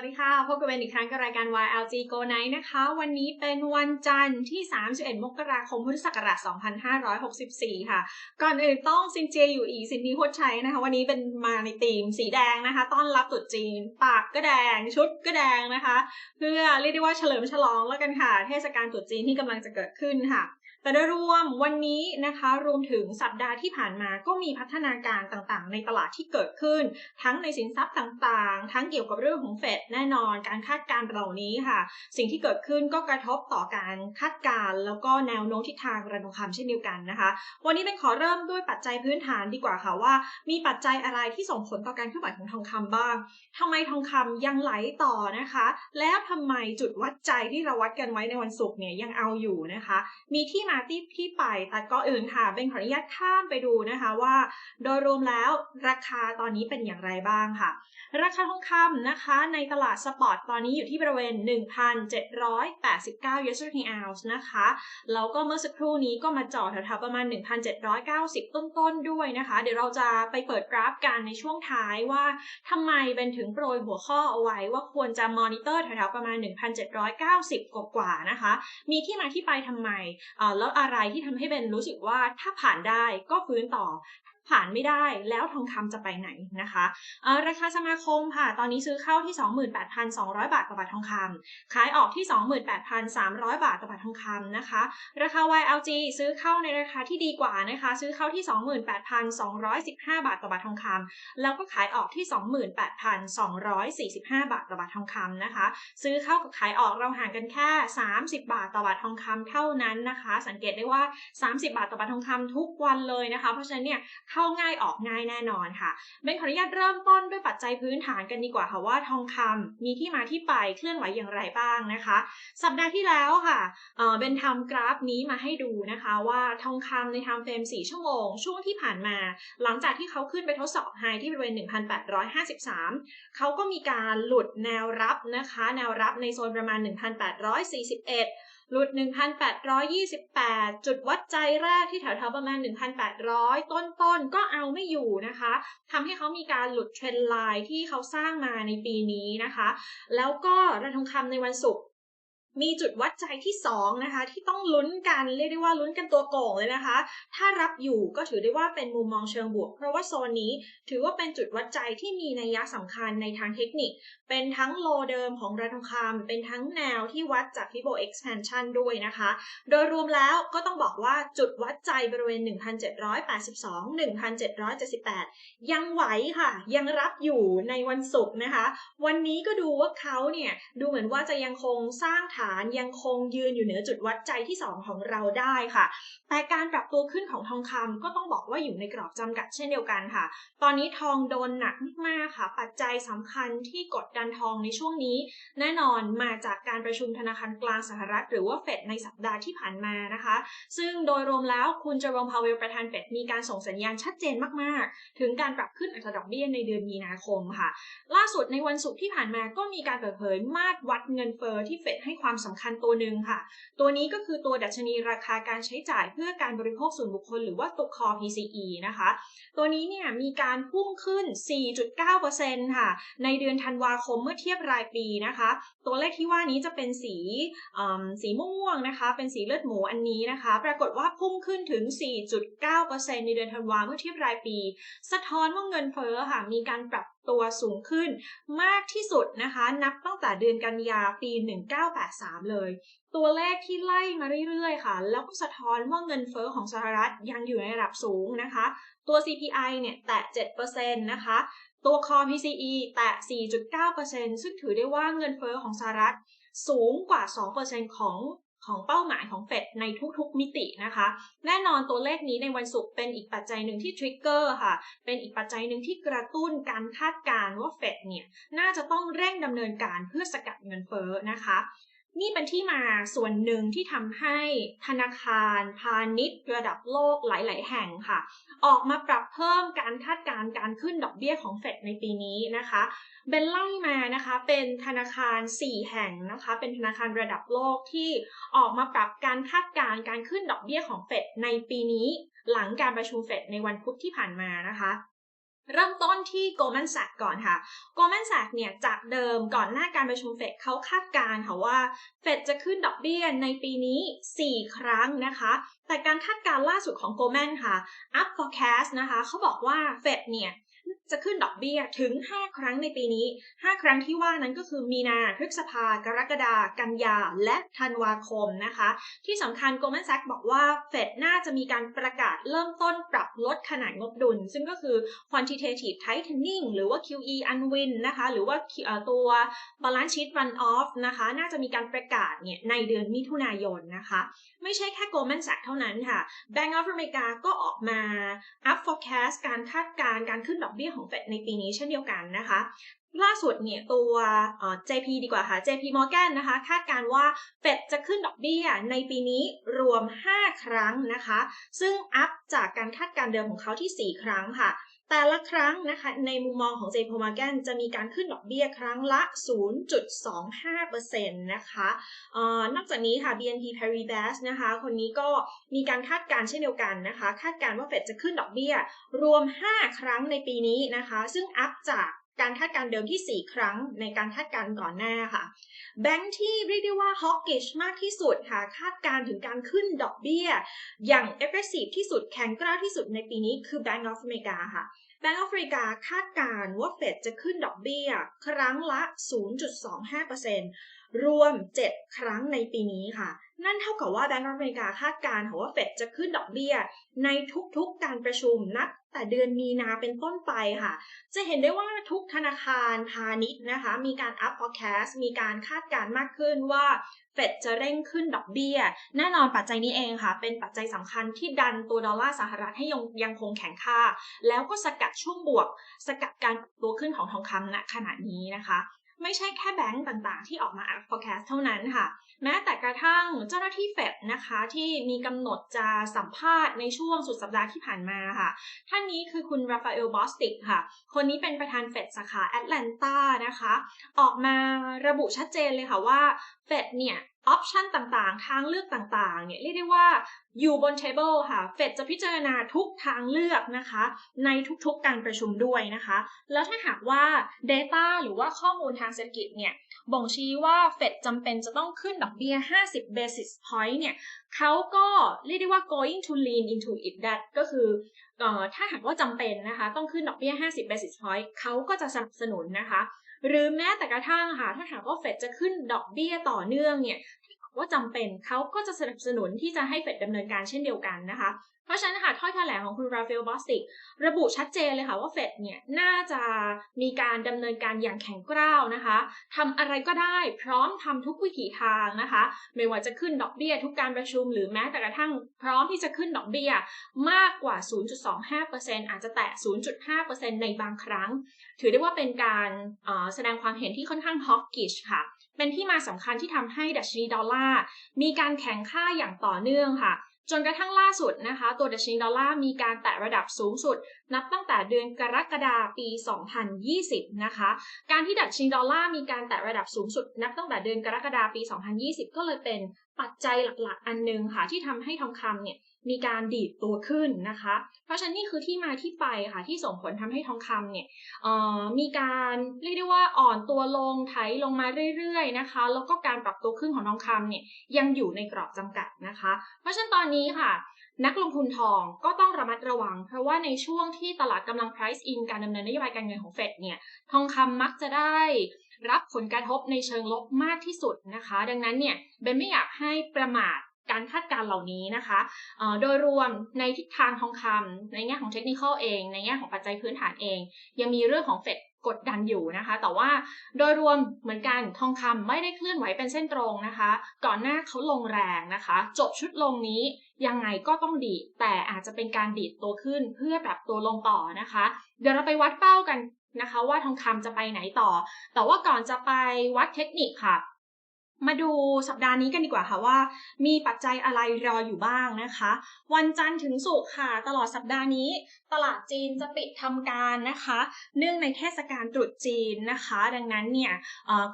วัสดีค่ะ พบกับเบนอีกครั้งกับรายการ YLG Go Night นะคะ วันนี้เป็นวันจันทร์ที่ 31 มกราคม พุทธศักราช 2564 ค่ะ ก่อนอื่นต้องซินเจียอยู่อีซินนี้โคตรใช้นะคะ วันนี้เป็นมาในธีมสีแดงนะคะ ต้อนรับตรุษจีน ปากก็แดง ชุดก็แดงนะคะ เพื่อเรียกได้ว่าเฉลิมฉลองแล้วกันค่ะ เทศกาลตรุษจีนที่กำลังจะเกิดขึ้นค่ะ แต่โดยรวมวันนี้นะคะ รวมถึงสัปดาห์ที่ผ่านมาก็มีพัฒนาการต่างๆ ในตลาดที่เกิดขึ้น ทั้งในสินทรัพย์ต่างๆ ทั้งเกี่ยวกับเรื่องของเฟดแน่นอน การคาดการณ์เหล่านี้ค่ะ สิ่งที่เกิดขึ้นก็กระทบต่อการคาดการณ์แล้วก็แนวโน้มทิศทางราคาทองคำเช่นเดียวกันนะคะ วันนี้เป็นขอเริ่มด้วยปัจจัยพื้นฐานดีกว่าค่ะว่า มีปัจจัยอะไรที่ส่งผลต่อการเคลื่อนไหวของทองคำบ้างทำไมทองคำยังไหลต่อนะคะ แล้วทำไมจุดวัดใจที่เราวัดกันไว้ในวันศุกร์เนี่ยยังเอาอยู่นะคะ มีที่มาที่ที่ไปแต่ก็อื่นค่ะเป็นขออนุญาตข้ามไปดูนะคะว่า โดยรวมแล้วราคาตอนนี้เป็นอย่างไรบ้างค่ะ ราคาทองคำนะคะ ในตลาดสปอร์ตตอนนี้อยู่ที่บริเวณ 1,789 US d ounce นะคะแล้วก็เมื่อสักครู่นี้ก็มาจ่อแถวๆประมาณ 1,790 ต้นๆด้วยนะคะ เดี๋ยวเราจะไปเปิดกราฟกันในช่วงท้ายว่าทำไมเป็นถึงโปรยหัวข้อเอาไว้ว่าควรจะมอนิเตอร์แถวๆประมาณ 1,790 กว่าๆนะคะ มีที่มาที่ไปทำไมแล้วอะไรที่ทำให้เบนรู้สึกว่าถ้าผ่านได้ก็ฟื้นต่อ ผ่านไม่ได้แล้วทองคำจะไปไหนนะคะราคาสมาคมค่ะ ตอนนี้ซื้อเข้าที่ 28,200 บาทต่อบาททองคำขายออกที่ 28,300 บาทต่อบาททองคำนะคะ ราคา YLG ซื้อเข้าในราคาที่ดีกว่านะคะ ซื้อเข้าที่ 28,215 บาทต่อบาททองคำแล้วก็ขายออกที่ 28,245 บาทต่อบาททองคำนะคะ ซื้อเข้ากับขายออกเราห่างกันแค่ 30 บาทต่อบาททองคำเท่านั้นนะคะ สังเกตได้ว่า 30 บาทต่อบาททองคำทุกวันเลยนะคะ เพราะฉะนั้นเนี่ยเข้าง่ายออกง่ายแน่นอนค่ะเบนขออนุญาตเริ่มต้นด้วยปัจจัยพื้นฐานกันดีกว่าค่ะว่าทองคำมีที่มาที่ไปเคลื่อนไหวอย่างไรบ้างนะคะ สัปดาห์ที่แล้วค่ะเบนทำกราฟนี้มาให้ดูนะคะว่าทองคำในไทม์เฟรม4ชั่วโมง ช่วงที่ผ่านมา หลังจากที่เขาขึ้นไปทดสอบไฮที่บริเวณ 1,853 เขาก็มีการหลุดแนวรับนะคะ แนวรับในโซนประมาณ 1,841 หลุด 1,828 จุดวัดใจแรกที่แถวๆประมาณ 1,800 ต้นๆ ก็เอาไม่อยู่นะคะ ทำให้เขามีการหลุดเทรนไลน์ที่เขาสร้างมาในปีนี้นะคะ แล้วก็ราทองคำในวันศุกร์ มีจุดวัดใจที่ 2 นะคะ ที่ต้องลุ้นกันเรียกได้ว่าลุ้นกันตัวโก่งเลยนะคะ ถ้ารับอยู่ก็ถือได้ว่าเป็นมุมมองเชิงบวก เพราะว่าโซนนี้ถือว่าเป็นจุดวัดใจที่มีนัยยะสำคัญในทางเทคนิค เป็นทั้งโลเดิมของราทองคำเป็นทั้งแนวที่วัดจาก Fibo expansion ด้วยนะคะ โดยรวมแล้วก็ต้องบอกว่าจุดวัดใจบริเวณ 1,782 1,778 ยังไหวค่ะ ยังรับอยู่ในวันศุกร์นะคะ วันนี้ก็ดูว่าเขาเนี่ยดูเหมือนว่าจะยังคงสร้างฐานยังคงยืนอยู่เหนือจุดวัดใจที่ 2 ของเราได้ค่ะ แต่การปรับตัวขึ้นของทองคำก็ต้องบอกว่าอยู่ในกรอบจำกัดเช่นเดียวกันค่ะ ตอนนี้ทองโดนหนักมากๆค่ะ ปัจจัยสำคัญที่กดดันทองในช่วงนี้ แน่นอนมาจากการประชุมธนาคารกลางสหรัฐ หรือว่าเฟดในสัปดาห์ที่ผ่านมานะคะ ซึ่งโดยรวมแล้วคุณเจอร์มพาวเวลประธานเฟดมีการส่งสัญญาณชัดเจนมากๆ ถึงการปรับขึ้นอัตราดอกเบี้ยในเดือนมีนาคมค่ะ ล่าสุดในวันศุกร์ที่ผ่านมาก็มีการเปิดเผยมาตรวัดเงินเฟอ้อที่เฟดให้ความความสำคัญตัวหนึ่งค่ะ ตัวนี้ก็คือตัวดัชนีราคาการใช้จ่ายเพื่อการบริโภคส่วนบุคคล หรือว่าตัว Core PCE นะคะ ตัวนี้เนี่ยมีการพุ่งขึ้น 4.9%ค่ะ ในเดือนธันวาคมเมื่อเทียบรายปีนะคะ ตัวเลขที่ว่านี้จะเป็นสีสีม่วงนะคะ เป็นสีเลือดหมูอันนี้นะคะ ปรากฏว่าพุ่งขึ้นถึง 4.9%ในเดือนธันวาเมื่อเทียบรายปี สะท้อนว่าเงินเฟ้อค่ะมีการปรับตัวสูงขึ้นมากที่สุดนะคะ นับตั้งแต่เดือนกันยาปี 1983 เลย ตัวเลขที่ไล่มาเรื่อยๆ ค่ะ แล้วก็สะท้อนว่าเงินเฟอ้อของสหรัฐยังอยู่ในระดับสูงนะคะ ตัว CPI เนี่ยแตะ 7%นะคะ ตัว Core PCE แตะ 4.9%ซึ่งถือได้ว่าเงินเฟอ้อของสหรัฐสูงกว่า 2%ของ ของเป้าหมายของเฟดในทุกๆมิตินะคะ แน่นอนตัวเลขนี้ในวันศุกร์เป็นอีกปัจจัยหนึ่งที่ทริกเกอร์ค่ะ เป็นอีกปัจจัยหนึ่งที่กระตุ้นการคาดการณ์ว่าเฟดเนี่ยน่าจะต้องเร่งดำเนินการเพื่อสกัดเงินเฟ้อนะคะ นี่เป็นที่มาส่วนหนึ่งที่ทำให้ธนาคารพาณิชย์ระดับโลกหลาย ๆ แห่งค่ะ ออกมาปรับเพิ่มการคาดการณ์การขึ้นดอกเบี้ยของเฟดในปีนี้นะคะเบนไล่มานะคะเป็นธนาคาร 4 แห่งนะคะ เป็นธนาคารระดับโลกที่ออกมาปรับการคาดการณ์การขึ้นดอกเบี้ยของเฟดในปีนี้ หลังการประชุมเฟดในวันพุธที่ผ่านมานะคะ เริ่มต้นที่ Goldman Sachs ก่อนค่ะ Goldman Sachs เนี่ยจากเดิมก่อนหน้าการประชุมเฟดเขาคาดการณ์ค่ะว่าเฟดจะขึ้นดอกเบี้ยในปีนี้ 4 ครั้งนะคะ แต่การคาดการณ์ล่าสุดของ Goldman ค่ะ up forecast นะคะเขาบอกว่าเฟดเนี่ย จะขึ้นดอกเบี้ยถึง 5 ครั้งในปีนี้ 5 ครั้งที่ว่านั้นก็คือมีนา พฤษภา กรกฎากันยา และธันวาคมนะคะ ที่สำคัญ Goldman Sachs บอกว่าเฟดน่าจะมีการประกาศเริ่มต้นปรับลดขนาดงบดุล ซึ่งก็คือ quantitative tightening หรือว่า QE unwind นะคะ หรือว่าตัว balance sheet run off นะคะ น่าจะมีการประกาศเนี่ยในเดือนมิถุนายนนะคะ ไม่ใช่แค่ Goldman Sachs เท่านั้นค่ะ Bank of America ก็ออกมา up forecast การคาดการณ์การขึ้นดอกเบี้ยของเฟดในปีนี้เช่นเดียวกันนะคะ ล่าสุดเนี่ยตัว JP ดีกว่าค่ะ JP Morgan นะคะ คาดการว่าเฟดจะขึ้นดอกเบี้ยในปีนี้รวม 5 ครั้งนะคะ ซึ่งอัพจากการคาดการเดิมของเขาที่ 4 ครั้งค่ะ แต่ละครั้งนะคะในมุมมองของ JP Morgan จะมีการขึ้นดอกเบี้ยครั้งละ 0.25%นะคะออนอกจากนี้ค่ะ BNP Paribas นะคะ คนนี้ก็มีการคาดการเช่นเดียวกันนะคะ คาดการว่าเฟดจะขึ้นดอกเบี้ยรวม 5 ครั้งในปีนี้นะคะ ซึ่งอัพจากการคาดการเดิมที่ 4 ครั้งในการคาดการก่อนหน้าค่ะ แบงค์ที่เรียกได้ว่า hawkish มากที่สุดค่ะ คาดการถึงการขึ้นดอกเบี้ย อย่าง aggressive ที่สุดแข็งกร้าวที่สุดในปีนี้คือ Bank of America ค่ะ แบงก์แอฟริกาคาดการว่าเฟดจะขึ้นดอกเบี้ย ครั้งละ 0.25%รวม 7 ครั้งในปีนี้ค่ะ นั่นเท่ากับว่าแบงก์ออฟริกาคาดการณ์ว่าเฟดจะขึ้นดอกเบี้ย ในทุกๆการประชุมนัด แต่เดือนมีนาเป็นต้นไปค่ะ จะเห็นได้ว่าทุกธนาคารพาณิชย์นะคะ มีการ up forecast มีการคาดการณ์มากขึ้นว่าเฟดจะเร่งขึ้นดอกเบี้ย แน่นอนปัจจัยนี้เองค่ะ เป็นปัจจัยสำคัญที่ดันตัวดอลลาร์สหรัฐให้ยังยังคงแข็งค่า แล้วก็สกัดช่วงบวก สกัดการตัวขึ้นของทองคำณขณะนี้นะคะไม่ใช่แค่แบงก์ต่างๆ ที่ออกมา forecast เท่านั้นค่ะ แม้แต่กระทั่งเจ้าหน้าที่เฟดนะคะ ที่มีกำหนดจะสัมภาษณ์ในช่วงสุดสัปดาห์ที่ผ่านมาค่ะ ท่านนี้คือคุณราฟาเอลบอสติกค่ะ คนนี้เป็นประธานเฟดสาขาแอตแลนตานะคะ ออกมาระบุชัดเจนเลยค่ะว่าเฟดเนี่ย ออปชันต่างๆ ทางเลือกต่างๆ เนี่ยเรียกได้ว่าอยู่บนเทเบิลค่ะ เฟดจะพิจารณาทุกทางเลือกนะคะ ในทุกๆการประชุมด้วยนะคะ แล้วถ้าหากว่า Data หรือว่าข้อมูลทางเศรษฐกิจเนี่ยบ่งชี้ว่าเฟดจำเป็นจะต้องขึ้นดอกเบี้ย 50 basis point เนี่ยเขาก็เรียกได้ว่า going to lean into it that ก็คือถ้าหากว่าจำเป็นนะคะ ต้องขึ้นดอกเบี้ย 50 basis point เขาก็จะสนับสนุนนะคะ หรือแม้แต่กระทั่งค่ะถ้าหากว่าเฟดจะขึ้นดอกเบี้ยต่อเนื่องเนี่ยว่าจำเป็นเขาก็จะสนับสนุนที่จะให้เฟดดำเนินการเช่นเดียวกันนะคะ ราะฉะนั้นค่ะถ้อยแถลงของคุณราฟาเอลบอสติกระบุชัดเจนเลยค่ะว่าเฟดเนี่ยน่าจะมีการดำเนินการอย่างแข็งกร้าวนะคะทำอะไรก็ได้พร้อมทำทุกวิถีทางนะคะ ไม่ว่าจะขึ้นดอกเบี้ยทุกการประชุมหรือแม้แต่กระทั่งพร้อมที่จะขึ้นดอกเบี้ยมากกว่า 0.25%อาจจะแตะ 0.5%ในบางครั้ง ถือได้ว่าเป็นการแสดงความเห็นที่ค่อนข้างฮอกกิชค่ะเป็นที่มาสำคัญที่ทำให้ดัชนีดอลลาร์มีการแข่งค่าอย่างต่อเนื่องค่ะ จนกระทั่งล่าสุดนะคะ ตัวดัชนีดอลลาร์มีการแตะระดับสูงสุด นับตั้งแต่เดือนกรกฎาปี 2020 นะคะ การที่ดัชนีดอลลาร์มีการแตะระดับสูงสุด นับตั้งแต่เดือนกรกฎาปี 2020 ก็เลยเป็นปัจจัยหลักๆ อันนึงค่ะที่ทำให้ทองคำเนี่ย มีการดีดตัวขึ้นนะคะ เพราะฉะนั้นนี่คือที่มาที่ไปค่ะที่ส่งผลทำให้ทองคำเนี่ยมีการเรียกได้ว่าอ่อนตัวลงไถลงมาเรื่อยๆนะคะ แล้วก็การปรับตัวขึ้นของทองคำเนี่ยยังอยู่ในกรอบจำกัดนะคะ เพราะฉะนั้นตอนนี้ค่ะนักลงทุนทองก็ต้องระมัดระวัง เพราะว่าในช่วงที่ตลาดกำลัง price in การดำเนินนโยบายการเงินของเฟดเนี่ยทองคำมักจะได้รับผลกระทบในเชิงลบมากที่สุดนะคะ ดังนั้นเนี่ยเบนไม่อยากให้ประมาท การคาดการเหล่านี้นะคะโดยรวมในทิศทางทองคำในแง่ของเทคนิคเอง ในแง่ของปัจจัยพื้นฐานเอง ยังมีเรื่องของเฟดกดดันอยู่นะคะ แต่ว่าโดยรวมเหมือนกันทองคำไม่ได้เคลื่อนไหวเป็นเส้นตรงนะคะ ก่อนหน้าเขาลงแรงนะคะ จบชุดลงนี้ยังไงก็ต้องดีดแต่อาจจะเป็นการดีดตัวขึ้นเพื่อปรับตัวลงต่อนะคะ เดี๋ยวเราไปวัดเป้ากันนะคะ ว่าทองคำจะไปไหนต่อ แต่ว่าก่อนจะไปวัดเทคนิคค่ะ มาดูสัปดาห์นี้กันดีกว่าค่ะว่า มีปัจจัยอะไรรออยู่บ้างนะคะ วันจันทร์ถึงศุกร์ค่ะตลอดสัปดาห์นี้ ตลาดจีนจะปิดทำการนะคะ เนื่องในเทศกาลตรุษจีนนะคะ ดังนั้นเนี่ย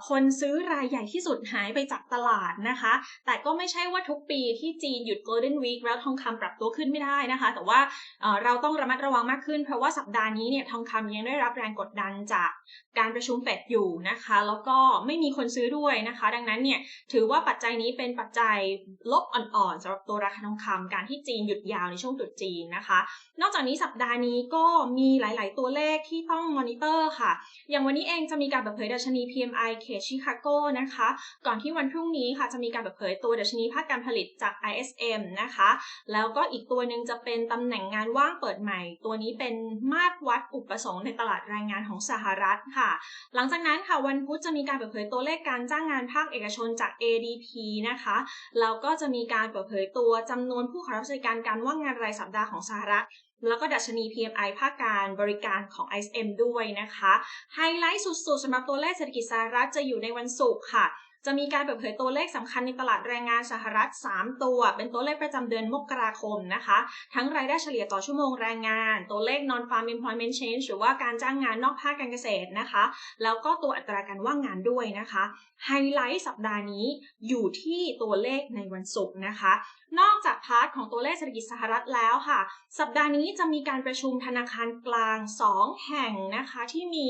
คนซื้อรายใหญ่ที่สุดหายไปจากตลาดนะคะ แต่ก็ไม่ใช่ว่าทุกปีที่จีนหยุด Golden Week แล้วทองคำปรับตัวขึ้นไม่ได้นะคะ แต่ว่าเราต้องระมัดระวังมากขึ้น เพราะว่าสัปดาห์นี้เนี่ยทองคำยังได้รับแรงกดดันจากการประชุมเฟดอยู่นะคะ แล้วก็ไม่มีคนซื้อด้วยนะคะ ดังนั้นเนี่ยถือว่าปัจจัยนี้เป็นปัจจัยลบอ่อนๆสำหรับตัวราคาทองคำการที่จีนหยุดยาวในช่วงตรุษจีนนะคะ นอกจากนี้สัปดาห์นี้ก็มีหลาย ๆ ตัวเลขที่ต้องมอนิเตอร์ค่ะ อย่างวันนี้เองจะมีการเปิดเผยดัชนี PMI เขตชิคาโกนะคะ ก่อนที่วันพรุ่งนี้ค่ะจะมีการเปิดเผยตัวดัชนีภาคการผลิตจาก ISM นะคะ แล้วก็อีกตัวหนึ่งจะเป็นตำแหน่งงานว่างเปิดใหม่ ตัวนี้เป็นมาตรวัดอุปสงค์ในตลาดแรงงานของสหรัฐค่ะ หลังจากนั้นค่ะวันพุธจะมีการเปิดเผยตัวเลขการจ้างงานภาคเอกชนจาก ADP นะคะแล้วก็จะมีการเปิดเผยตัวจำนวนผู้ขอรับบริการการว่างงานรายสัปดาห์ของสหรัฐแล้วก็ดัชนี PMI ภาคการบริการของ ISM ด้วยนะคะ ไฮไลท์สุดๆสำหรับตัวเลขเศรษฐกิจสหรัฐจะอยู่ในวันศุกร์ค่ะ จะมีการเปิดเผยตัวเลขสำคัญในตลาดแรงงานสหรัฐ 3 ตัว เป็นตัวเลขประจำเดือนมกราคมนะคะ ทั้งรายได้เฉลี่ยต่อชั่วโมงแรงงาน ตัวเลข non farm employment change หรือว่าการจ้างงานนอกภาคการเกษตรนะคะ แล้วก็ตัวอัตราการว่างงานด้วยนะคะ ไฮไลท์สัปดาห์นี้อยู่ที่ตัวเลขในวันศุกร์นะคะนอกจากพาร์ทของตัวเลขเศรษฐกิจสหรัฐแล้วค่ะ สัปดาห์นี้จะมีการประชุมธนาคารกลาง 2 แห่งนะคะที่มี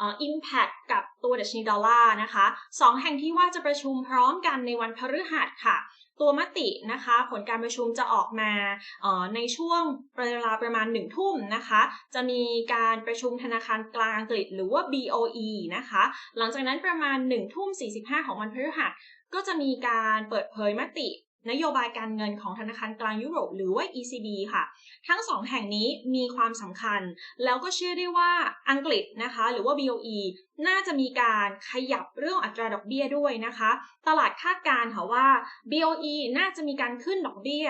อิ impact กับตัวดัชนีดอลลาร์นะคะ2แห่งที่ว่าจะประชุมพร้อมกันในวันพฤหัสค่ะ ตัวมตินะคะผลการประชุมจะออกมาในช่วงเวลาประมาณ 1 ทุ่มนะคะ จะมีการประชุมธนาคารกลางอังกฤษหรือว่า BOE นะคะ หลังจากนั้นประมาณ1ทุ่ม45 ของวันพฤหัสก็จะมีการเปิดเผยมติ นโยบายการเงินของธนาคารกลางยุโรปหรือว่า ECB ค่ะ ทั้งสองแห่งนี้มีความสำคัญ แล้วก็เชื่อได้ว่าอังกฤษนะคะ หรือว่า BOE น่าจะมีการขยับเรื่องอัตราดอกเบี้ยด้วยนะคะ ตลาดคาดการณ์ค่ะว่า BOE น่าจะมีการขึ้นดอกเบี้ย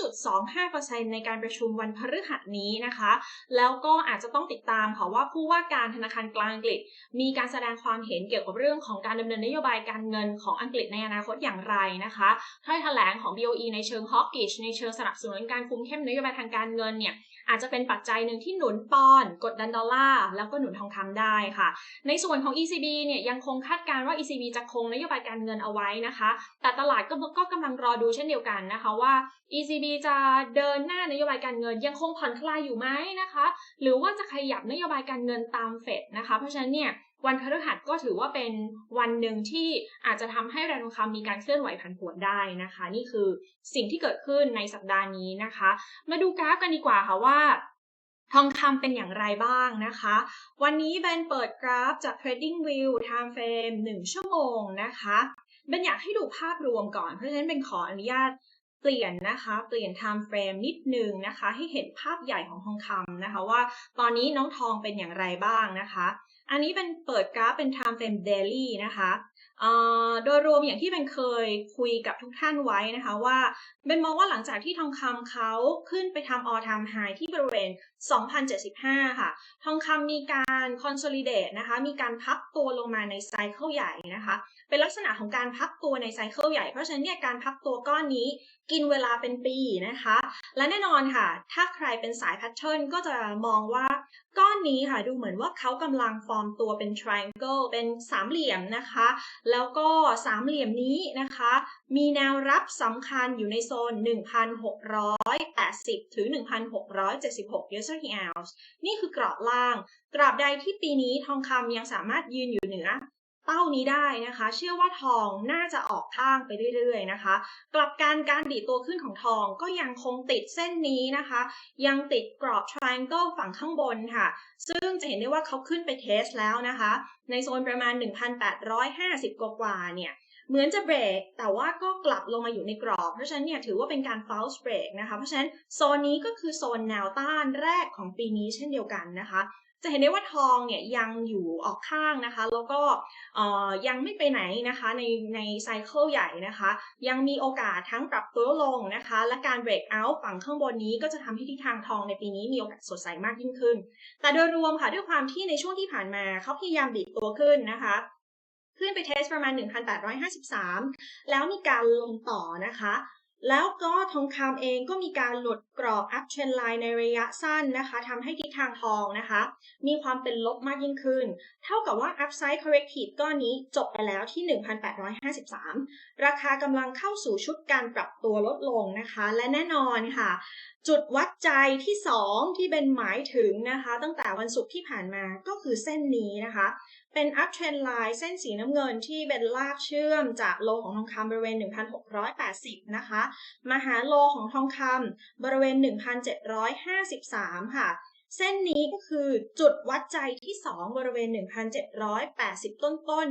0.25%ในการประชุมวันพฤหัสนี้นะคะ แล้วก็อาจจะต้องติดตามค่ะว่าผู้ว่าการธนาคารกลางอังกฤษ มีการแสดงความเห็นเกี่ยวกับเรื่องของการดำเนินนโยบายการเงินของอังกฤษในอนาคตอย่างไรนะคะถ้อยแถลงของ BOE ในเชิงฮอกกิชในเชิงสนับสนุนการคุมเข้มนโยบายทางการเงินเนี่ยอาจจะเป็นปัจจัยหนึ่งที่หนุนปอนกดดันดอลลาร์แล้วก็หนุนทองคำได้ค่ะ ในส่วนของ ECB เนี่ยยังคงคาดการณ์ว่า ECB จะคงนโยบายการเงินเอาไว้นะคะ แต่ตลาดก็ก็กำลังรอดูเช่นเดียวกันนะคะว่า ECB จะเดินหน้านโยบายการเงินยังคงผ่อนคลายอยู่ไหมนะคะ หรือว่าจะขยับนโยบายการเงินตามเฟดนะคะ เพราะฉะนั้นเนี่ย วันพฤหัสก็ถือว่าเป็นวันหนึ่งที่อาจจะทำให้ราคาทองคำมีการเคลื่อนไหวผันผวนได้นะคะ นี่คือสิ่งที่เกิดขึ้นในสัปดาห์นี้นะคะ มาดูกราฟกันดีกว่าค่ะว่าทองคำเป็นอย่างไรบ้างนะคะ วันนี้เบนเปิดกราฟจาก Trading View Time Frame 1 ชั่วโมงนะคะเบนอยากให้ดูภาพรวมก่อน เพราะฉะนั้นเป็นขออนุญาตเปลี่ยนนะคะ เปลี่ยน time frame นิดนึงนะคะ ให้เห็นภาพใหญ่ของทองคำนะคะ ว่าตอนนี้น้องทองเป็นอย่างไรบ้างนะคะ อันนี้เป็นเปิดกราฟเป็น time frame daily นะคะ โดยรวมอย่างที่เป็นเคยคุยกับทุกท่านไว้นะคะว่าเป็นมองว่าหลังจากที่ทองคำเขาขึ้นไปทำ all time high ที่บริเวณ 2,075 ค่ะ ทองคำมีการ consolidate นะคะ มีการพับตัวลงมาในไซเคิลใหญ่นะคะ เป็นลักษณะของการพับตัวในไซเคิลใหญ่ เพราะฉะนั้นเนี่ยการพับตัวก้อนนี้กินเวลาเป็นปีนะคะ และแน่นอนค่ะ ถ้าใครเป็นสายแพทเทิร์นก็จะมองว่าก้อนนี้ค่ะดูเหมือนว่าเขากำลังฟอร์มตัวเป็น triangle เป็นสามเหลี่ยมนะคะแล้วก็สามเหลี่ยมนี้นะคะ มีแนวรับสำคัญอยู่ในโซน 1,680 ถึง 1,676 yesterday ounce นี่คือกรอบล่างกราบใดที่ปีนี้ทองคำยังสามารถยืนอยู่เหนือ เป้านี้ได้นะคะ เชื่อว่าทองน่าจะออกข้างไปเรื่อยๆนะคะ กลับการการดีดตัวขึ้นของทองก็ยังคงติดเส้นนี้นะคะ ยังติดกรอบ triangle ฝั่งข้างบนค่ะ ซึ่งจะเห็นได้ว่าเขาขึ้นไปเทสแล้วนะคะ ในโซนประมาณ 1,850 กว่าๆเนี่ยเหมือนจะเบรกแต่ว่าก็กลับลงมาอยู่ในกรอบ เพราะฉะนั้นเนี่ยถือว่าเป็นการ false break นะคะ เพราะฉะนั้นโซนนี้ก็คือโซนแนวต้านแรกของปีนี้เช่นเดียวกันนะคะ จะเห็นได้ว่าทองเนี่ยยังอยู่ออกข้างนะคะ แล้วก็ยังไม่ไปไหนนะคะในในไซเคิลใหญ่นะคะ ยังมีโอกาสทั้งปรับตัวลงนะคะ และการเบรกเอาท์ฝั่งข้างบนนี้ก็จะทำให้ทิศทางทองในปีนี้มีโอกาสสดใสมากยิ่งขึ้น แต่โดยรวมค่ะด้วยความที่ในช่วงที่ผ่านมาเขาพยายามดีดตัวขึ้นนะคะขึ้นไปเทสประมาณ 1,853 แล้วมีการลงต่อนะคะ แล้วก็ทองคำเองก็มีการหลุดกรอบ up trend line ในระยะสั้นนะคะทำให้ทิศทางทองนะคะ มีความเป็นลบมากยิ่งขึ้น เท่ากับว่า upside corrective ก้อนนี้จบไปแล้วที่ 1,853 ราคากำลังเข้าสู่ชุดการปรับตัวลดลงนะคะ และแน่นอนค่ะ จุดวัดใจที่ 2 ที่เป็นหมายถึงนะคะ ตั้งแต่วันศุกร์ที่ผ่านมาก็คือเส้นนี้นะคะ เป็น up trend line เส้นสีน้ำเงินที่เป็นลากเชื่อมจากโลของทองคำบริเวณ 1,680 นะคะ มาหาโลของทองคำบริเวณ 1,753 ค่ะ เส้นนี้ก็คือจุดวัดใจที่ 2 บริเวณ 1,780 ต้นต้น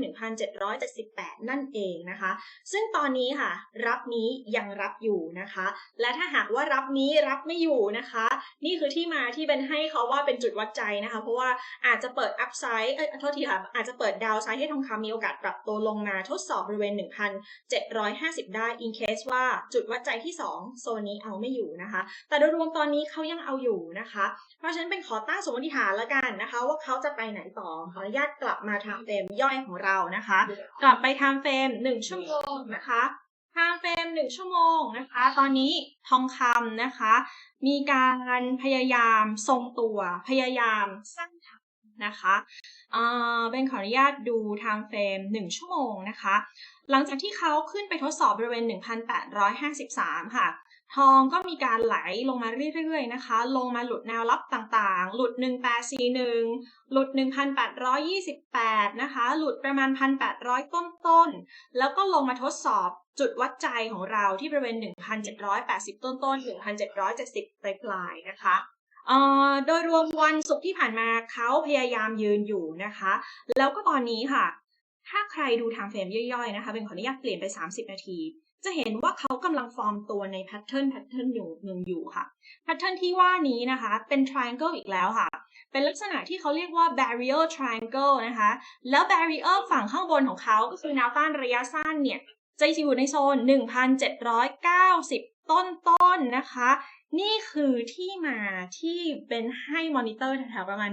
1,778 นั่นเองนะคะ ซึ่งตอนนี้ค่ะ รับนี้ยังรับอยู่นะคะ และถ้าหากว่ารับนี้รับไม่อยู่นะคะ นี่คือที่มาที่เป็นให้เขาว่าเป็นจุดวัดใจนะคะ เพราะว่าอาจจะเปิดอัพไซด์เอ้ยโทษทีค่ะ อาจจะเปิดดาวไซด์ให้ทองคำมีโอกาสปรับตัวลงมาทดสอบบริเวณ 1,750 ได้ in case ว่าจุดวัดใจที่ 2 โซนนี้เอาไม่อยู่นะคะ แต่โดยรวมตอนนี้เขายังเอาอยู่นะคะ เพราะฉะนั้นเป็นขอตั้งสมมติฐานแล้วกันนะคะ ว่าเขาจะไปไหนต่อขออนุญาตกลับมาทำเฟรมย่อยของเรานะคะ กลับไปทำเฟรม1ชั่วโมงนะคะทำเฟรม1ชั่วโมงนะคะ ตอนนี้ทองคำนะคะ มีการพยายามทรงตัวพยายามสร้างฐานนะคะเอ่อเป็นขออนุญาตดูไทม์เฟรม1ชั่วโมงนะคะ หลังจากที่เขาขึ้นไปทดสอบบริเวณ 1,853 ค่ะ ทองก็มีการไหลลงมาเรื่อยๆนะคะ ลงมาหลุดแนวรับต่างๆ หลุด 1841 หลุด 1,828 นะคะ หลุดประมาณ 1,800 ต้นๆ แล้วก็ลงมาทดสอบจุดวัดใจของเราที่บริเวณ 1,780 ต้นๆ1,770 ปลายๆ นะคะเอ่อโดยรวมวันศุกร์ที่ผ่านมาเขาพยายามยืนอยู่นะคะ แล้วก็ตอนนี้ค่ะ ถ้าใครดูทางเฟรมย่อยๆ นะคะ เป็นขออนุญาตเปลี่ยนไป 30 นาที จะเห็นว่าเขากำลังฟอร์มตัวในแพทเทิร์นแพทเทิร์นอยู่หนึ่งอยู่ค่ะแพทเทิร์นที่ว่านี้นะคะ เป็น triangle อีกแล้วค่ะ เป็นลักษณะที่เขาเรียกว่า barrier triangle นะคะ แล้ว barrier ฝั่งข้างบนของเขาก็คือแนวต้านระยะสั้นเนี่ย จะอยู่ในโซน 1,790 ต้นๆนนะคะ นี่คือที่มาที่เป็นให้มอนิเตอร์แถวๆประมาณ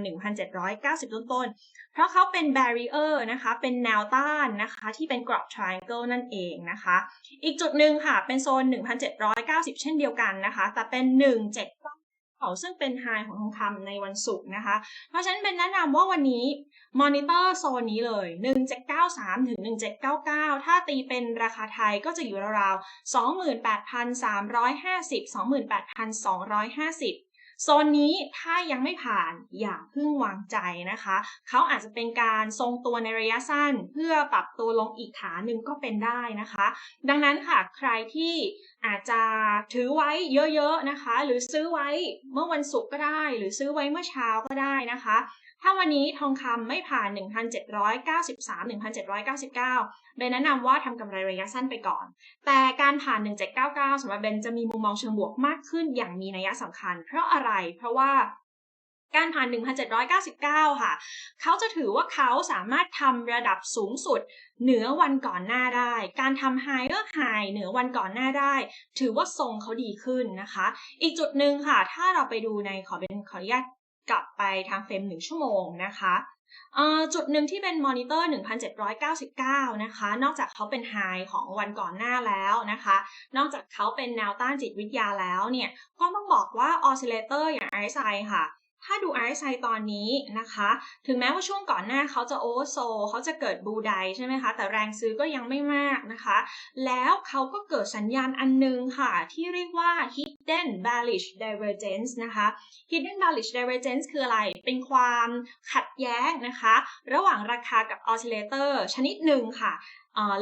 1,790 ต้นๆ เพราะเขาเป็น barrier นะคะ เป็นแนวต้านนะคะ ที่เป็นกรอบ triangle นั่นเองนะคะ อีกจุดหนึ่งค่ะ เป็นโซน 1,790 เช่นเดียวกันนะคะ แต่เป็น 179 ซึ่งเป็นไฮของทองคำในวันศุกร์นะคะ เพราะฉะนั้นเป็นแนะนำว่าวันนี้มอนิเตอร์โซนนี้เลย 1793 ถึง 1799 ถ้าตีเป็นราคาไทยก็จะอยู่ราวๆ 28,350 28,250 โซนนี้ถ้ายังไม่ผ่านอย่าเพิ่งวางใจนะคะ เขาอาจจะเป็นการทรงตัวในระยะสั้น เพื่อปรับตัวลงอีกฐานหนึ่งก็เป็นได้นะคะ ดังนั้นค่ะใครที่อาจจะถือไว้เยอะๆนะคะ หรือซื้อไว้เมื่อวันศุกร์ก็ได้ หรือซื้อไว้เมื่อเช้าก็ได้นะคะ ถ้าวันนี้ทองคำไม่ผ่าน 1,793 1,799 เบนแนะนำว่าทำกำไรระยะสั้นไปก่อน แต่การผ่าน 1799สำหรับเบนจะมีมุมมองเชิงบวกมากขึ้นอย่างมีนัยสำคัญ เพราะอะไร เพราะว่าการผ่าน 1,799 ค่ะ เขาจะถือว่าเขาสามารถทำระดับสูงสุดเหนือวันก่อนหน้าได้ การทำ higher high เหนือวันก่อนหน้าได้ ถือว่าทรงเขาดีขึ้นนะคะ อีกจุดหนึ่งค่ะ ถ้าเราไปดูในขอเป็นขออนุญาต กลับไปทางเฟรม1ชั่วโมงนะคะจุดหนึ่งที่เป็นมอนิเตอร์ 1,799 นะคะ นอกจากเขาเป็นไฮของวันก่อนหน้าแล้วนะคะ นอกจากเขาเป็นแนวต้านจิตวิทยาแล้วเนี่ย ก็ต้องบอกว่าออสซิเลเตอร์อย่างไอซ์ไซค่ะ ถ้าดู RSI ตอนนี้นะคะ ถึงแม้ว่าช่วงก่อนหน้าเขาจะโอเวอร์โซเขาจะเกิดบูไดใช่ไหมคะ แต่แรงซื้อก็ยังไม่มากนะคะ แล้วเขาก็เกิดสัญญาณอันนึงค่ะ ที่เรียกว่า hidden bearish divergence นะคะ hidden bearish divergence คืออะไร เป็นความขัดแย้งนะคะ ระหว่างราคากับ oscillator ชนิดหนึ่งค่ะ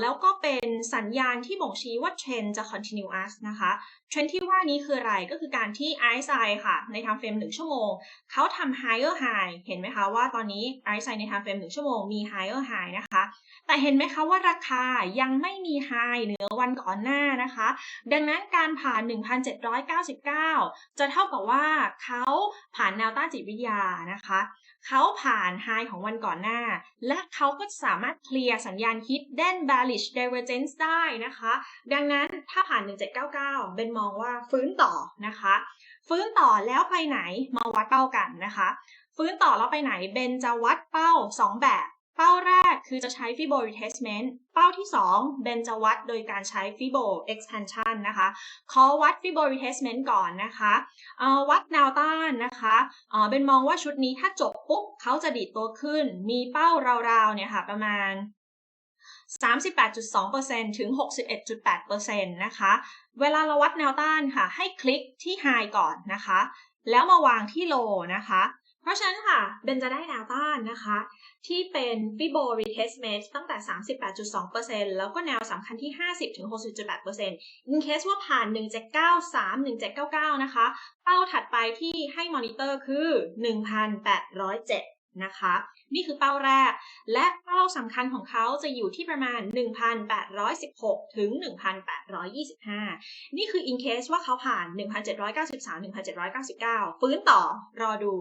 แล้วก็เป็นสัญญาณที่บ่งชี้ว่าเทรนจะ continuous นะคะเทรนที่ว่านี้คืออะไรก็คือการที่ RSI ค่ะ ใน time frame 1 ชั่วโมง เขาทำ higher high เห็นไหมคะว่าตอนนี้ RSI ใน time frame 1 ชั่วโมงมี higher high นะคะ แต่เห็นไหมคะว่าราคายังไม่มี high เหนือวันก่อนหน้านะคะ ดังนั้นการผ่าน 1,799 จะเท่ากับว่าเขาผ่านแนวต้านจิตวิทยานะคะ เขาผ่านไฮของวันก่อนหน้า และเขาก็สามารถเคลียร์สัญญาณฮิตเดน bearish divergence ได้นะคะ ดังนั้นถ้าผ่าน 1799 เบนมองว่าฟื้นต่อนะคะ ฟื้นต่อแล้วไปไหนมาวัดเป้ากันนะคะ ฟื้นต่อแล้วไปไหนเบนจะวัดเป้า 2 แบบ เป้าแรกคือจะใช้ Fibo retracement เป้าที่ 2 เบนจะวัดโดยการใช้ Fibo expansion นะคะขอวัด Fibo retracement ก่อนนะคะวัดแนวต้านนะคะเบนมองว่าชุดนี้ถ้าจบปุ๊บเขาจะดีดตัวขึ้น มีเป้าราวๆเนี่ยค่ะประมาณ38.2%ถึง 61.8%นะคะ เวลาเราวัดแนวต้านค่ะ ให้คลิกที่ High ก่อนนะคะ แล้วมาวางที่ Low นะคะ เพราะฉะนั้นค่ะเบนจะได้แนวต้านนะคะ ที่เป็น Fibo Retracement ตั้งแต่ 38.2%แล้วก็แนวสำคัญที่ 50-60.8% in case ว่าผ่าน 1793 1799 นะคะ เป้าถัดไปที่ให้มอนิเตอร์คือ 1807 นะคะ นี่คือเป้าแรก และเป้าสำคัญของเขาจะอยู่ที่ประมาณ 1,816 ถึง 1,825 นี่คือ in case ว่าเขาผ่าน 1,793 1,799 ฟื้นต่อรอดู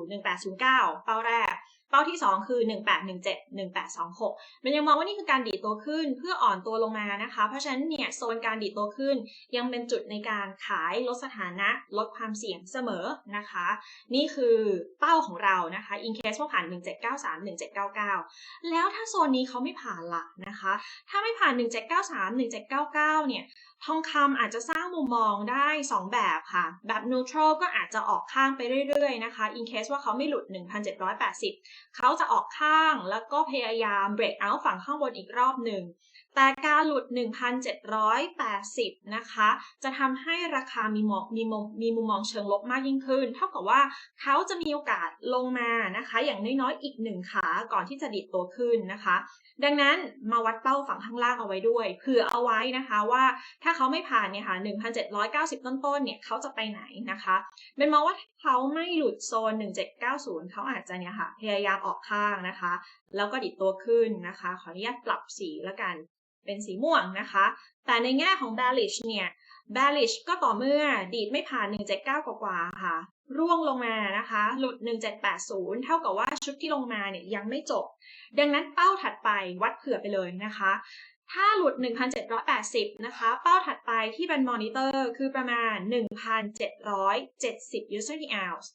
1809 เป้าแรก เป้าที่ 2 คือ 1817 1826 มันยังมองว่านี่คือการดีดตัวขึ้นเพื่ออ่อนตัวลงมานะคะ เพราะฉะนั้นเนี่ยโซนการดีดตัวขึ้น ยังเป็นจุดในการขายลดสถานะลดความเสี่ยงเสมอนะคะ นี่คือเป้าของเรานะคะ in case ว่าผ่าน 1793 1799 แล้วถ้าโซนนี้เขาไม่ผ่านล่ะนะคะ ถ้าไม่ผ่าน 1793 1799 เนี่ยทองคำอาจจะสร้างมุมมองได้ 2 แบบค่ะ แบบ neutral ก็อาจจะออกข้างไปเรื่อยๆนะคะ in case ว่าเขาไม่หลุด 1,780 เขาจะออกข้างแล้วก็พยายาม break out ฝั่งข้างบนอีกรอบหนึ่ง แต่การหลุด 1,780 นะคะ จะทำให้ราคามีมองมีมองมีมุมมองเชิงลบมากยิ่งขึ้น เท่ากับว่าเขาจะมีโอกาสลงมานะคะ อย่างน้อยๆ อีกหนึ่งขาก่อนที่จะดิดตัวขึ้นนะคะ ดังนั้นมาวัดเป้าฝั่งข้างล่างเอาไว้ด้วยเผื่อเอาไว้นะคะว่าถ้าเขาไม่ผ่านเนี่ยค่ะ 1,790 ต้นๆ เนี่ยเขาจะไปไหนนะคะเป็นมองว่าเขาไม่หลุดโซน 1790 เขาอาจจะเนี่ยค่ะพยายามออกข้างนะคะ แล้วก็ดิดตัวขึ้นนะคะ ขออนุญาตปรับสีแล้วกัน เป็นสีม่วงนะคะ แต่ในแง่ของ bearish เนี่ย bearish ก็ต่อเมื่อดีดไม่ผ่าน 179 กว่าๆค่ะ ร่วงลงมานะคะ หลุด 1780 เท่ากับว่าชุดที่ลงมาเนี่ยยังไม่จบ ดังนั้นเป้าถัดไปวัดเผื่อไปเลยนะคะ ถ้าหลุด 1,780 นะคะ เป้าถัดไปที่เป็นมอนิเตอร์คือประมาณ 1,770 user hours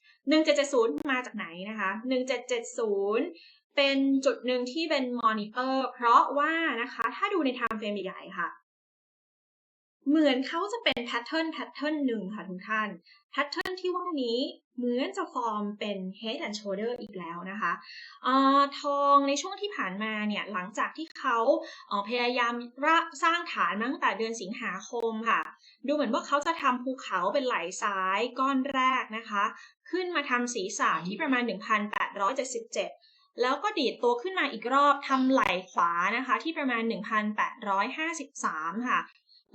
1770 มาจากไหนนะคะ 1770 เป็นจุดหนึ่งที่เป็นมอนิเตอร์เพราะว่านะคะถ้าดูใน time frame ใหญ่ๆค่ะ เหมือนเขาจะเป็นแพทเทิร์นแพทเทิร์นหนึ่งค่ะทุกท่านแพทเทิร์นที่ว่านี้เหมือนจะฟอร์มเป็น head and shoulder อีกแล้วนะคะอทองในช่วงที่ผ่านมาเนี่ยหลังจากที่เขาพยายามสร้างฐานตั้งแต่เดือนสิงหาคมค่ะ ดูเหมือนว่าเขาจะทำภูเขาเป็นไหลซ้ายก้อนแรกนะคะ ขึ้นมาทำศีรษะที่ประมาณ 1,877 แล้วก็ดีดตัวขึ้นมาอีกรอบทำไหล่ขวานะคะที่ประมาณ 1,853 ค่ะ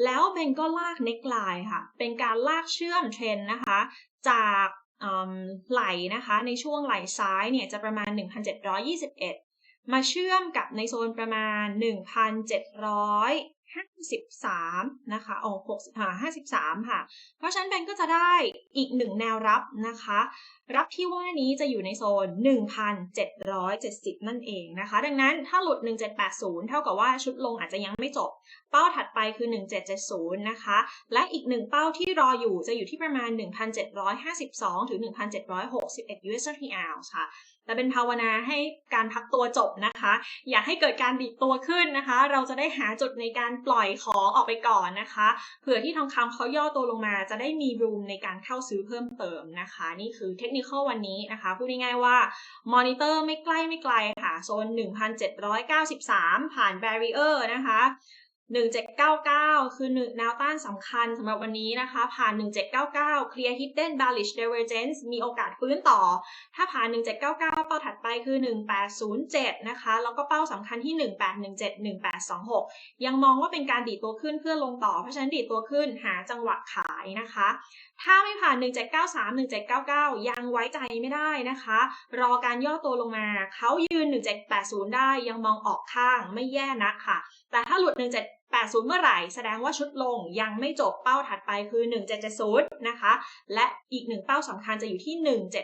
แล้วเบนก็ลากเน็กไลน์ค่ะ เป็นการลากเชื่อมเทรนนะคะ จากไหลนะคะ ในช่วงไหลซ้ายเนี่ยจะประมาณ 1,721 มาเชื่อมกับในโซนประมาณ 1,700 53 นะคะออก6 53 ค่ะ เพราะฉะนั้นแบงก็จะได้อีกหนึ่งแนวรับนะคะ รับที่ว่านี้จะอยู่ในโซน 1,770 นั่นเองนะคะ ดังนั้นถ้าหลุด 1780 เท่ากับว่าชุดลงอาจจะยังไม่จบ เป้าถัดไปคือ 1770 นะคะ และอีกหนึ่งเป้าที่รออยู่จะอยู่ที่ประมาณ 1,752 ถึง 1,761 USD ounce ค่ะ แต่เป็นภาวนาให้การพักตัวจบนะคะ อยากให้เกิดการดิดตัวขึ้นนะคะ เราจะได้หาจุดในการปล่อยของออกไปก่อนนะคะ เผื่อที่ทองคำเขาย่อตัวลงมา จะได้มีรูมในการเข้าซื้อเพิ่มเติมนะคะ นี่คือเทคนิควันนี้นะคะพูดง่ายๆว่ามอนิเตอร์ไม่ใกล้ไม่ไกลค่ะโซน 1,793 ผ่านแบรีเออร์นะคะ 1799 คือหนึ่งแนวต้านสำคัญสำหรับวันนี้นะคะ ผ่าน 1799 clear hidden bullish divergence มีโอกาสฟื้นต่อ ถ้าผ่าน 1799 เป้าถัดไปคือ 1807 นะคะ แล้วก็เป้าสำคัญที่ 1817 1826 ยังมองว่าเป็นการดีดตัวขึ้นเพื่อลงต่อ เพราะฉะนั้นดีดตัวขึ้นหาจังหวะขายนะคะ ถ้าไม่ผ่าน 1793 1799 ยังไว้ใจไม่ได้นะคะ รอการย่อตัวลงมา เขายืน 1780 ได้ยังมองออกข้างไม่แย่นักค่ะ แต่ถ้าหลุด 17 80 เมื่อไหร่ แสดงว่าชุดลงยังไม่จบเป้าถัดไปคือ 1770 นะคะ และอีกหนึ่งเป้าสำคัญจะอยู่ที่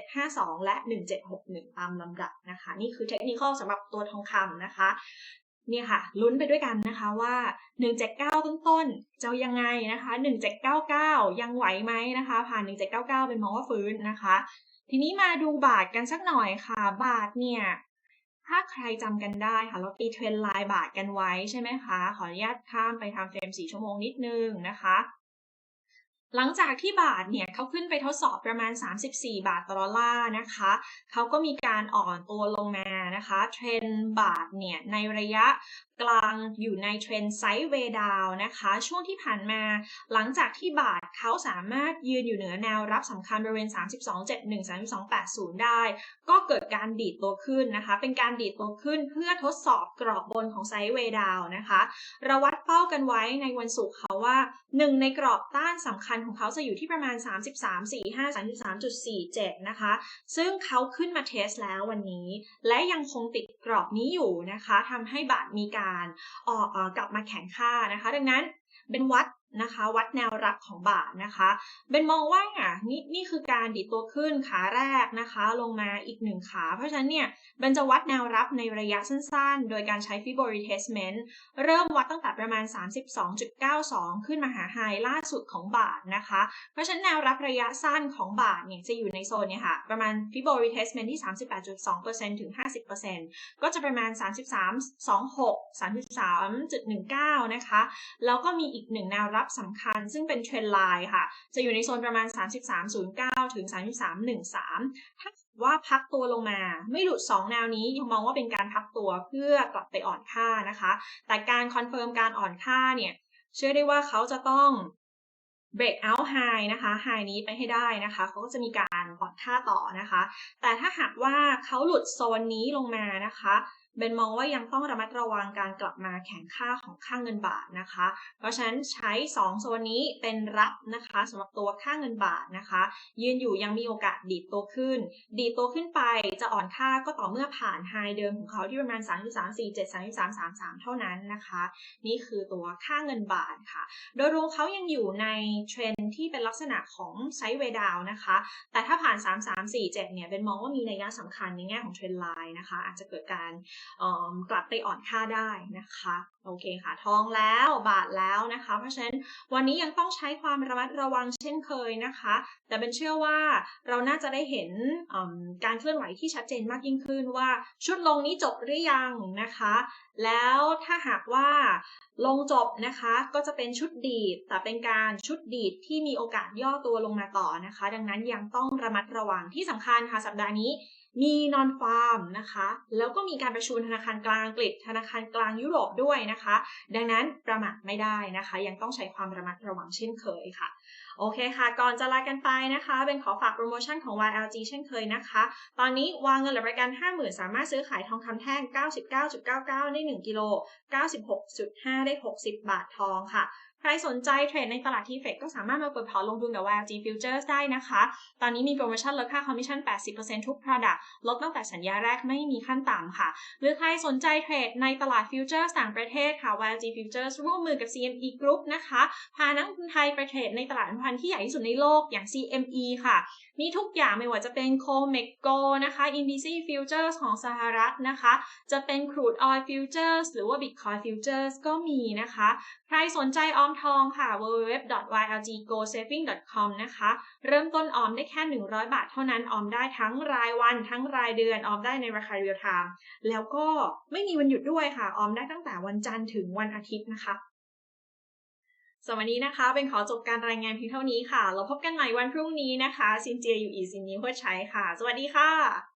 1752 และ 1761 ตามลำดับนะคะ นี่คือเทคนิคสำหรับตัวทองคำนะคะเนี่ยค่ะลุ้นไปด้วยกันนะคะว่า 179 ต้นๆจะยังไงนะคะ 1799 ยังไหวไหมนะคะ ผ่าน 1799 เป็นมองว่าฟื้นนะคะ ทีนี้มาดูบาทกันสักหน่อยค่ะ บาทเนี่ย ถ้าใครจำกันได้ค่ะ เราตีเทรนไลน์บาทกันไว้ใช่ไหมคะ ขออนุญาตข้ามไปทำเฟรม 4 ชั่วโมงนิดนึงนะคะ หลังจากที่บาทเนี่ยเขาขึ้นไปทดสอบประมาณ 34 บาทต่อดอลลาร์นะคะ เขาก็มีการอ่อนตัวลงมานะคะ เทรนบาทเนี่ยในระยะกลางอยู่ในเทรนไซด์เวดาวนะคะ ช่วงที่ผ่านมาหลังจากที่บาทเขาสามารถยืนอยู่เหนือแนวรับสำคัญบริเวณ 32.71 32.80 ได้ ก็เกิดการดีดตัวขึ้นนะคะ เป็นการดีดตัวขึ้นเพื่อทดสอบกรอบบนของไซด์เวดาวนะคะเราวัดเป้ากันไว้ในวันศุกร์เขาว่า 1 ในกรอบต้านสำคัญของเขาจะอยู่ที่ประมาณ 33.45 33.47 นะคะ ซึ่งเขาขึ้นมาเทสแล้ววันนี้ และยังคงติดกรอบนี้อยู่นะคะทำให้บาทมีการออกกลับมาแข็งค่านะคะ ดังนั้นเป็นวัด นะคะ วัดแนวรับของบาทนะคะเบนมองว่าอะนี่นี่คือการดิดตัวขึ้นขาแรกนะคะ ลงมาอีกหนึ่งขา เพราะฉะนั้นเนี่ยเบนจะวัดแนวรับในระยะสั้นๆ โดยการใช้ Fibonacci retracement เริ่มวัดตั้งแต่ประมาณ 32.92 ขึ้นมาหาไฮล่าสุดของบาทนะคะ เพราะฉะนั้นแนวรับระยะสั้นของบาทเนี่ยจะอยู่ในโซนเนี่ยค่ะประมาณ Fibonacci retracement ที่ 38.2%ถึง 50%ก็จะประมาณ 33.26 33.19 นะคะ แล้วก็มีอีกหนึ่งแนวรับสำคัญ ซึ่งเป็นเทรนไลน์ค่ะ จะอยู่ในโซนประมาณ 33.09 ถึง 33.13 ถ้าว่าพักตัวลงมาไม่หลุด 2 แนวนี้ยังมองว่าเป็นการพักตัวเพื่อกลับไปอ่อนค่านะคะ แต่การคอนเฟิร์มการอ่อนค่าเนี่ย เชื่อได้ว่าเขาจะต้อง break out high นะคะ high นี้ไปให้ได้นะคะ เขาก็จะมีการอ่อนค่าต่อนะคะ แต่ถ้าหากว่าเขาหลุดโซนนี้ลงมานะคะ เบนมองว่ายังต้องระมัดระวังการกลับมาแข็งค่าของค่าเงินบาทนะคะ เพราะฉะนั้นใช้2โซนนี้เป็นรับนะคะสำหรับตัวค่าเงินบาทนะคะ ยืนอยู่ยังมีโอกาสดีดตัวขึ้น ดีดตัวขึ้นไปจะอ่อนค่าก็ต่อเมื่อผ่านไฮเดิมของเขาที่ประมาณ 3.347 3.333 เท่านั้นนะคะ นี่คือตัวค่าเงินบาทค่ะ โดยรวมเขายังอยู่ในเทรนที่เป็นลักษณะของไซด์เวดาวนะคะ แต่ถ้าผ่าน 3347 เนี่ยเป็นมองว่ามีนัยะสำคัญในแง่ของเทรนไลน์นะคะ อาจจะเกิดการกลับไปอ่อนค่าได้นะคะโอเคค่ะ ทองแล้วบาทแล้วนะคะ เพราะฉะนั้นวันนี้ยังต้องใช้ความระมัดระวังเช่นเคยนะคะ แต่เป็นเชื่อว่าเราน่าจะได้เห็นการเคลื่อนไหวที่ชัดเจนมากยิ่งขึ้นว่าชุดลงนี้จบหรือยังนะคะ แล้วถ้าหากว่าลงจบนะคะก็จะเป็นชุดดีด แต่เป็นการชุดดีดที่มีโอกาสย่อตัวลงมาต่อนะคะ ดังนั้นยังต้องระมัดระวังที่สำคัญค่ะสัปดาห์นี้ มีนอนฟาร์มนะคะ แล้วก็มีการประชุมธนาคารกลางอังกฤษ ธนาคารกลางยุโรปด้วยนะคะ ดังนั้นประมาทไม่ได้นะคะ ยังต้องใช้ความระมัดระวังเช่นเคยค่ะ โอเคค่ะ ก่อนจะลากันไปนะคะ เป็นขอฝากโปรโมชั่นของ YLG เช่นเคยนะคะ ตอนนี้วางเงินหลักประกัน 50,000 สามารถซื้อขายทองคำแท่ง 99.99 ได้ 1 กิโล 96.5 ได้ 60 บาททองค่ะ ใครสนใจเทรดในตลาดทีเฟกก็สามารถมาเปิดพอร์ตลงทุนกับ YLG Futures ได้นะคะ ตอนนี้มีโปรโมชั่นลดค่าคอมมิชชั่น 80%ทุก Product ลดตั้งแต่สัญญาแรกไม่มีขั้นต่ำค่ะ หรือใครสนใจเทรดในตลาดฟิวเจอร์ต่างประเทศค่ะ YLG Futures ร่วมมือกับ CME Group นะคะ พานักลงทุนไทยไปเทรดในตลาดพันที่ใหญ่ที่สุดในโลกอย่าง CME ค่ะ มีทุกอย่างไม่ว่าจะเป็น COMEX-GO นะคะ Indice Futures ของสหรัฐนะคะ จะเป็น Crude Oil Futures หรือว่า Bitcoin Futures ก็มีนะคะ รสนใจออมทองค่ะ www.ylgosaving.com นะคะ เริ่มต้นออมได้แค่ 100 บาทเท่านั้น ออมได้ทั้งรายวันทั้งรายเดือน ออมได้ในราคาเรียลไทม์ แล้วก็ไม่มีวันหยุดด้วยค่ะ ออมได้ตั้งแต่วันจันทร์ถึงวันอาทิตย์นะคะสวัสดีนะคะ เป็นขอจบการรายงานเพียงเท่านี้ค่ะ เราพบกันใหม่วันพรุ่งนี้นะคะ ซินเจียอยู่อีซินนี้เพื่อใช้ค่ะ สวัสดีค่ะ